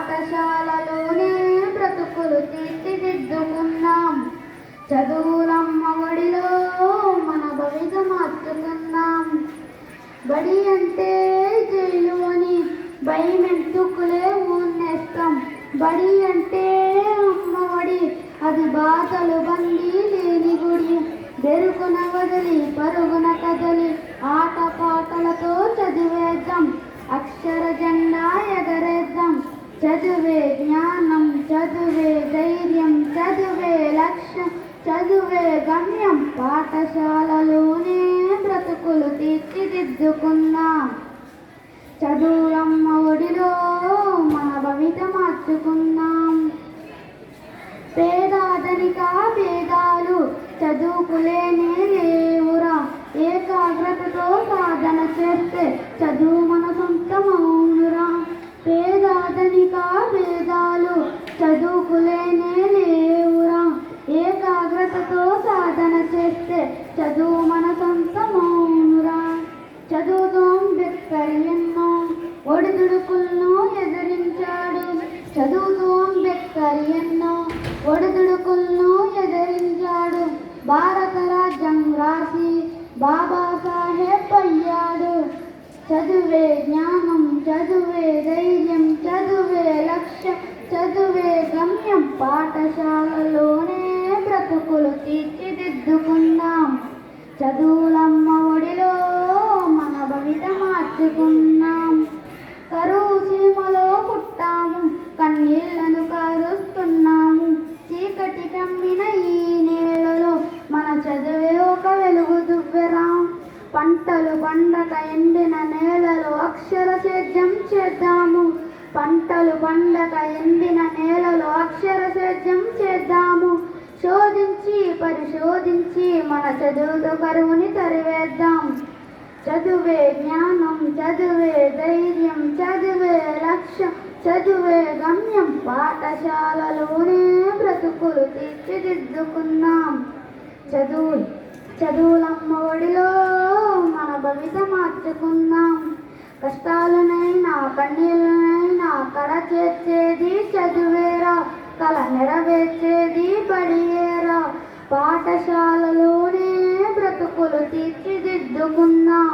పాఠశాలలోనే బ్రతుకులు తీర్చిదిద్దుకున్నాం. చదువులమ్మ ఒడిలో మన భవిత మార్చుకున్నాం. బడి అంటే జైలు అని భయం ఎందుకులే ఊన్నేస్తాం. బడి అంటే అమ్మ ఒడి అది బాధలు బందీ లేని గుడి. బెరుకున వదిలి పరుగున కదలి ఆట పాటలతో చదివేద్దాం. అక్షర జెండా ఎగరేద్దాం. చదువే జ్ఞానం చదువే ధైర్యం చదువే లక్ష్యం చదువే గమ్యం. పాఠశాలలోనే బ్రతుకులు తీర్చిదిద్దుకుందాం. చదువులమ్మ ఒడిలో మన భవిత మార్చుకుందాం. పేదాదనిక పేదాలు చదువుకులేని అంబేద్కర్ ఒడిదుడుకులను ఎదిరించాడు. చదువుతూ అంబేద్కర్ ఒడిదుడుకులను ఎదిరించాడు. భారత రాజ్యం రాసి బాబాసాహెబ్ అయ్యాడు. చదువే జ్ఞానం చదువే ధైర్యం చదువే లక్ష్యం చదువే గమ్యం. పాఠశాలలోనే బ్రతుకులు తీర్చిదిద్దుకుందాం చదువులమ్మ పుట్టుకున్నాం కరువు సీమలో పుట్టాము. కన్నీళ్ళను కారుస్తున్నాము. చీకటి కమ్మిన ఈ నేలలో మన చదువే ఒక వెలుగు దువ్వెరా. పంటలు పండక ఎండిన నేలలో అక్షర సేద్యం చేద్దాము. పంటలు పండక ఎండిన నేలలో అక్షర సేద్యం చేద్దాము. శోధించి పరిశోధించి మన చదువుతో కరువుని తరివేద్దాం. చదువే జ్ఞానం చదువే ధైర్యం చదువే లక్ష్యం చదువే గమ్యం. పాఠశాలలోనే బ్రతుకులు తీర్చిదిద్దుకుందాం. చదువు చదువులమ్మ ఒడిలో మన భవిత మార్చుకుందాం. కష్టాలనైనా కన్నీళ్ళనైనా కడ చేర్చేది చదువేరా కల నెరవేర్చేది పడియేరా. పాఠశాలలోనే బ్రతుకులు తీర్చిదిద్దుకుందాం.